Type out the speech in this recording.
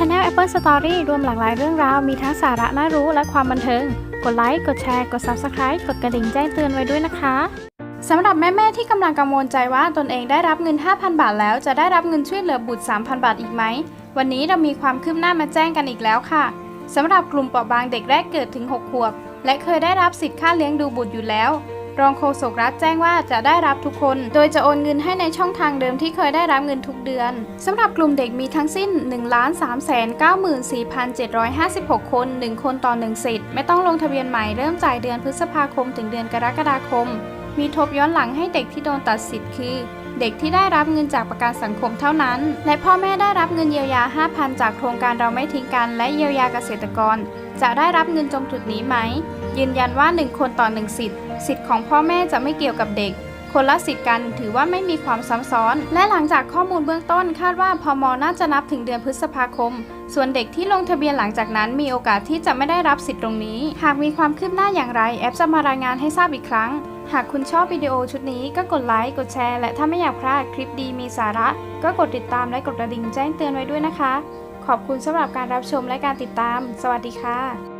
Channel Apple Story รวมหลากหลายเรื่องราว มีทั้งสาระน่ารู้และความบันเทิง กดไลค์ กดแชร์ กด Subscribe กดกระดิ่งแจ้งเตือนไว้ด้วยนะคะสำหรับแม่ ๆ ที่กำลังกังวลใจว่าตนเองได้รับเงิน 5,000 บาทแล้วจะได้รับเงินช่วยเหลือบุตร 3,000 บาทอีกไหม วันนี้เรามีความคืบหน้ามาแจ้งกันอีกแล้วค่ะสำหรับกลุ่มเปราะบางเด็กแรกเกิดถึง 6 ขวบ และเคยได้รับสิทธิ์ค่าเลี้ยงดูบุตรอยู่แล้ว รองโฆษกรัฐแจ้งว่าจะได้รับทุกคน โดยจะโอนเงินให้ในช่องทางเดิมที่เคยได้รับเงินทุกเดือนสำหรับกลุ่มเด็กมีทั้งสิ้น 1 3 9 4 7 5 6 คน 1 คนต่อ1สิทธิ์ไม่ต้องลงทะเบียนใหม่เริ่มจ่ายเดือนพฤษภาคมถึงเดือนกรกฎาคม มีทบย้อนหลังให้เด็กที่โดนตัดสิทธิ์คือเด็กที่ได้รับเงินจากประกันสังคมเท่านั้น และพ่อแม่ได้รับเงินเยียวยา 5,000 จากโครงการเราไม่ทิ้งกัน และเยียวยาเกษตรกร จะได้รับเงินจงจุดนี้ไหม ยืนยันว่า 1 คนต่อ 1 สิทธิ์ สิทธิ์ของพ่อแม่จะไม่เกี่ยวกับเด็ก คนละสิทธิ์กันถือว่าไม่มีความซ้ำซ้อน และหลังจากข้อมูลเบื้องต้นคาดว่าพมน่าจะนับถึงเดือนพฤษภาคม ส่วนเด็กที่ลงทะเบียนหลังจากนั้นมีโอกาสที่จะไม่ได้รับสิทธิ์ตรงนี้ หากมีความคืบหน้าอย่างไรแอปจะมารายงานให้ทราบอีกครั้งหากคุณชอบวิดีโอชุดนี้ก็กดไลค์ กดแชร์ และถ้าไม่อยากพลาดคลิปดีมีสาระ ก็กดติดตามและกดกระดิ่งแจ้งเตือนไว้ด้วยนะคะ ขอบคุณสำหรับการรับชมและการติดตาม สวัสดีค่ะ